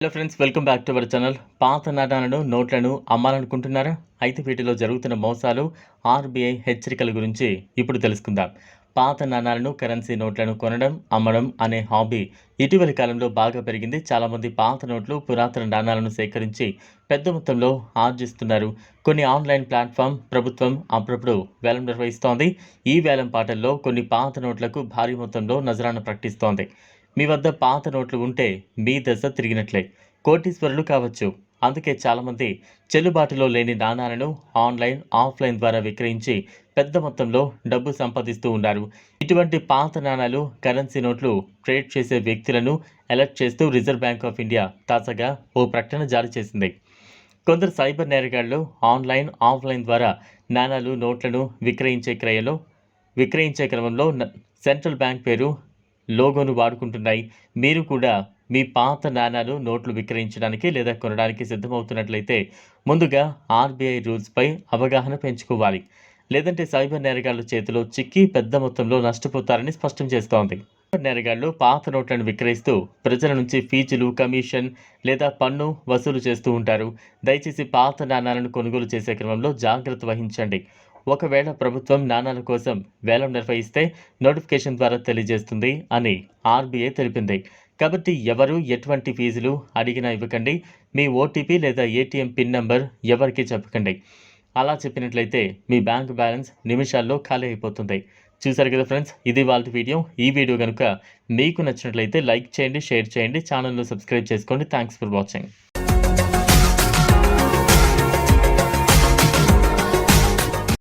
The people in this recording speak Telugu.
Hello friends welcome back to our channel పాత నాణాలను నోట్లను అమ్మాలనుకుంటున్నారా? అయితే వీటిలో జరుగుతున్న మోసాలు ఆర్బీఐ హెచ్చరికల గురించి ఇప్పుడు తెలుసుకుందాం. పాత నాణాలను కరెన్సీ నోట్లను కొనడం అమ్మడం అనే హాబీ ఇటీవలి కాలంలో బాగా పెరిగింది. చాలామంది పాత నోట్లు పురాతన నాణాలను సేకరించి పెద్ద మొత్తంలో ఆర్జిస్తున్నారు. కొన్ని ఆన్లైన్ ప్లాట్ఫామ్ ప్రభుత్వం అప్పుడప్పుడు వేలం నిర్వహిస్తోంది. ఈ వేలం పాటల్లో కొన్ని పాత నోట్లకు భారీ మొత్తంలో నజరాన ప్రకటిస్తోంది. మీ వద్ద పాత నోట్లు ఉంటే మీ దశ తిరిగినట్లే. కోటీశ్వరులు కావచ్చు. అందుకే చాలామంది చెల్లుబాటులో లేని నాణాలను ఆన్లైన్ ఆఫ్లైన్ ద్వారా విక్రయించి పెద్ద మొత్తంలో డబ్బు సంపాదిస్తూ ఉన్నారు. ఇటువంటి పాత నాణాలు కరెన్సీ నోట్లు ట్రేడ్ చేసే వ్యక్తులను అలర్ట్ చేస్తూ రిజర్వ్ బ్యాంక్ ఆఫ్ ఇండియా తాజాగా ఓ ప్రకటన జారీ చేసింది. కొందరు సైబర్ నేరగాళ్ళు ఆన్లైన్ ఆఫ్లైన్ ద్వారా నాణాలు నోట్లను విక్రయించే క్రయలో విక్రయించే క్రమంలో సెంట్రల్ బ్యాంక్ పేరు లోగోను వాడుకుంటున్నాయి. మీరు కూడా మీ పాత నాణాలు నోట్లు విక్రయించడానికి లేదా కొనడానికి సిద్ధమవుతున్నట్లయితే ముందుగా ఆర్బీఐ రూల్స్పై అవగాహన పెంచుకోవాలి. లేదంటే సైబర్ నేరగాళ్ళ చేతిలో చిక్కి పెద్ద మొత్తంలో నష్టపోతారని స్పష్టం చేస్తోంది. సైబర్ నేరగాళ్ళు పాత నోట్లను విక్రయిస్తూ ప్రజల నుంచి ఫీజులు కమిషన్ లేదా పన్ను వసూలు చేస్తూ ఉంటారు. దయచేసి పాత నాణాలను కొనుగోలు చేసే క్రమంలో జాగ్రత్త వహించండి. ఒకవేళ ప్రభుత్వం నాణాల కోసం వేలం నిర్వహిస్తే నోటిఫికేషన్ ద్వారా తెలియజేస్తుంది అని ఆర్బీఐ తెలిపింది. కాబట్టి ఎవరు ఎటువంటి ఫీజులు అడిగినా ఇవ్వకండి. మీ ఓటీపీ లేదా ఏటీఎం పిన్ నంబర్ ఎవరికీ చెప్పకండి. అలా చెప్పినట్లయితే మీ బ్యాంక్ బ్యాలెన్స్ నిమిషాల్లో ఖాళీ అయిపోతుంది. చూసారు కదా ఫ్రెండ్స్ ఇది వాళ్ళ వీడియో. ఈ వీడియో కనుక మీకు నచ్చినట్లయితే లైక్ చేయండి షేర్ చేయండి ఛానల్ను సబ్స్క్రైబ్ చేసుకోండి. Thanks for watching.